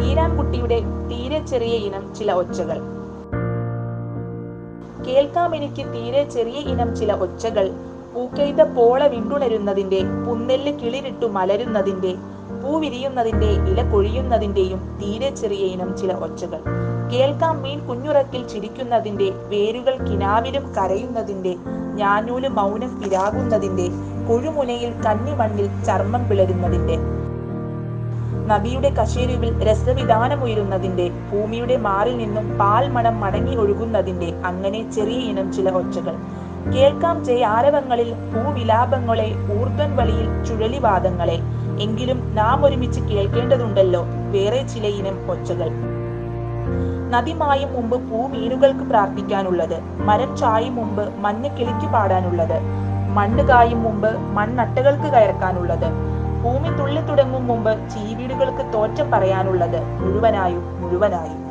വീരാൻകുട്ടിയുടെ തീരെ ചെറിയ ഇനം ചില ഒച്ചകൾ. കേൾക്കാം എനിക്ക് തീരെ ചെറിയ ഇനം ചില ഒച്ചകൾ. പൂക്കെയ്ത പോള വിണ്ടുണരുന്നതിന്റെ പുന്നെല്ല് കിളിരിട്ടു മലരുന്നതിന്റെ പൂ വിരിയുന്നതിന്റെ ഇല കൊഴിയുന്നതിന്റെയും തീരെ ചെറിയ ഇനം ചില ഒച്ചകൾ. കേൾക്കാം മീൻ കുഞ്ഞുറക്കിൽ ചിരിക്കുന്നതിന്റെ വേരുകൾ കിനാവിലും കരയുന്നതിന്റെ ഞാനൂൽ മൗനം പിരാകുന്നതിന്റെ കൊഴുമുനയിൽ കന്നിമണ്ണിൽ ചർമ്മം പിളരുന്നതിന്റെ നദിയുടെ കശേരുവിൽ രസവിധാനമുയരുന്നതിന്റെ ഭൂമിയുടെ മാറിൽ നിന്നും പാൽ മണം മടങ്ങി ഒഴുകുന്നതിന്റെ അങ്ങനെ ചെറിയ ഇനം ചില ഒച്ചകൾ. കേൾക്കാം ആരവങ്ങളിൽ ഭൂവിലാപങ്ങളെ ഊർധൻ വളിയിൽ ചുഴലിവാദങ്ങളെ. എങ്കിലും നാം ഒരുമിച്ച് കേൾക്കേണ്ടതുണ്ടല്ലോ വേറെ ചില ഇനം ഒച്ചകൾ. നദിമായും മുമ്പ് പൂമീനുകൾക്ക് പ്രാർത്ഥിക്കാനുള്ളത് മരം ചായും മുമ്പ് മഞ്ഞ് കിളിക്ക് പാടാനുള്ളത് മണ്ണ് കായും മുമ്പ് മണ്ണട്ടകൾക്ക് കയർക്കാനുള്ളത്. ഭൂമി തുള്ളി തുടങ്ങും മുമ്പ് ചീവീടുകൾക്ക് തോറ്റം പറയാനുള്ളത് മുഴുവനായും മുഴുവനായും.